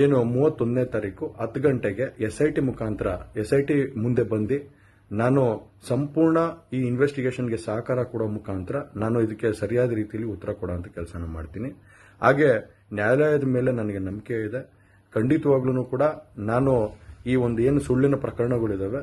ಏನು ಮೂವತ್ತೊಂದನೇ ತಾರೀಕು ಹತ್ತು ಗಂಟೆಗೆ ಎಸ್ ಐ ಟಿ ಮುಖಾಂತರ ಎಸ್ ಐ ಟಿ ಮುಂದೆ ಬಂದು ನಾನು ಸಂಪೂರ್ಣ ಈ ಇನ್ವೆಸ್ಟಿಗೇಷನ್ಗೆ ಸಹಕಾರ ಕೊಡೋ ಮುಖಾಂತರ ನಾನು ಇದಕ್ಕೆ ಸರಿಯಾದ ರೀತಿಯಲ್ಲಿ ಉತ್ತರ ಕೊಡೋಂಥ ಕೆಲಸನ ಮಾಡ್ತೀನಿ. ಹಾಗೆ ನ್ಯಾಯಾಲಯದ ಮೇಲೆ ನನಗೆ ನಂಬಿಕೆ ಇದೆ. ಖಂಡಿತವಾಗ್ಲೂ ಕೂಡ ನಾನು ಈ ಒಂದು ಏನು ಸುಳ್ಳಿನ ಪ್ರಕರಣಗಳಿದಾವೆ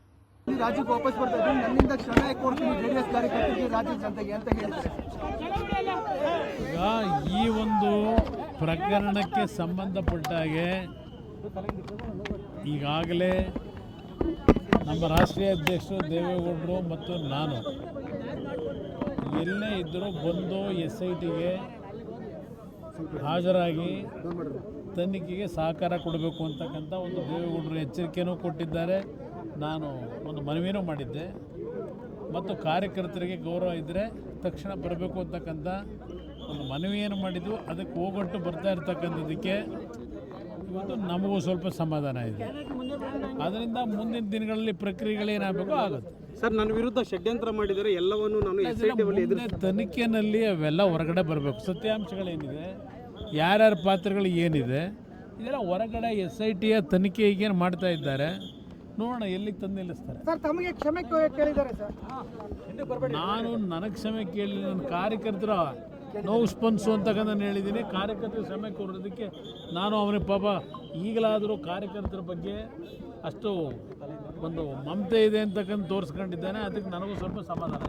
ರಾಜ್ಯಕ್ಕೆ ವಾಪಸ್ ಬರ್ತಾ ನನ್ನಿಂದ ಕ್ಷಮೆ ಕೊಡ್ತೀನಿ ಜೆಡಿಎಸ್ ಕಾರ್ಯಕರ್ತರಿಗೆ ರಾಜ್ಯದ ಜನತೆಗೆ ಅಂತ ಹೇಳಿದ್ದಾರೆ ಈ ಒಂದು ಪ್ರಕರಣಕ್ಕೆ ಸಂಬಂಧಪಟ್ಟ ಹಾಗೆ ಈಗಾಗಲೇ ನಮ್ಮ ರಾಷ್ಟ್ರೀಯ ಅಧ್ಯಕ್ಷರು ದೇವೇಗೌಡರು ಮತ್ತು ನಾನು ಎಲ್ಲೇ ಇದ್ದರೂ ಬಂದು ಎಸ್ ಐ ಟಿಗೆ ಹಾಜರಾಗಿ ತನಿಖೆಗೆ ಸಹಕಾರ ಕೊಡಬೇಕು ಅಂತಕ್ಕಂಥ ಒಂದು ದೇವೇಗೌಡರು ಎಚ್ಚರಿಕೆಯೂ ಕೊಟ್ಟಿದ್ದಾರೆ. ನಾನು ಒಂದು ಮನವಿನೂ ಮಾಡಿದ್ದೆ. ಮತ್ತು ಕಾರ್ಯಕರ್ತರಿಗೆ ಗೌರವ ಇದ್ದರೆ ತಕ್ಷಣ ಬರಬೇಕು ಅಂತಕ್ಕಂಥ ಒಂದು ಮನವಿಯನ್ನು ಮಾಡಿದ್ದು. ಅದಕ್ಕೆ ಹೋಗೊಟ್ಟು ಬರ್ತಾ ಇರ್ತಕ್ಕಂಥದ್ದಕ್ಕೆ ಇವತ್ತು ನಮಗೂ ಸ್ವಲ್ಪ ಸಮಾಧಾನ ಇದೆ. ಅದರಿಂದ ಮುಂದಿನ ದಿನಗಳಲ್ಲಿ ಪ್ರಕ್ರಿಯೆಗಳೇನಾಗಬೇಕು ಆಗುತ್ತೆ. ಸರ್ ನನ್ನ ವಿರುದ್ಧ ಷಡ್ಯಂತ್ರ ಮಾಡಿದರೆ ಎಲ್ಲವನ್ನು ನಾನು ತನಿಖೆನಲ್ಲಿ ಅವೆಲ್ಲ ಹೊರಗಡೆ ಬರಬೇಕು. ಸತ್ಯಾಂಶಗಳೇನಿದೆ ಯಾರ್ಯಾರ ಪಾತ್ರಗಳು ಏನಿದೆ ಇದೆಲ್ಲ ಹೊರಗಡೆ ಎಸ್ ಐ ಟಿಯ ತನಿಖೆ ಈಗೇನು ಮಾಡ್ತಾ ಇದ್ದಾರೆ ನೋಡೋಣ ಎಲ್ಲಿಗೆ ತಂದು ನಿಲ್ಲಿಸ್ತಾರೆ? ಸರ್ ತಮಗೆ ಕ್ಷಮೆ ಕೇಳಿದ್ದಾರೆ ಸರ್. ನಾನು ನನಗೆ ಕ್ಷಮೆ ಕೇಳಿ ನನ್ನ ಕಾರ್ಯಕರ್ತರ ನೋವು ಸ್ಪಂದಿಸು ಅಂತಕ್ಕಂಥ ನಾನು ಹೇಳಿದ್ದೀನಿ. ಕಾರ್ಯಕರ್ತರ ಕ್ಷಮೆ ಕೋರೋದಕ್ಕೆ ನಾನು ಅವನಿಗೆ ಪಾಪ ಈಗಲಾದರೂ ಕಾರ್ಯಕರ್ತರ ಬಗ್ಗೆ ಅಷ್ಟು ಒಂದು ಮಮತೆ ಇದೆ ಅಂತಕ್ಕಂಥ ತೋರಿಸ್ಕೊಂಡಿದ್ದಾನೆ. ಅದಕ್ಕೆ ನನಗೂ ಸ್ವಲ್ಪ ಸಮಾಧಾನ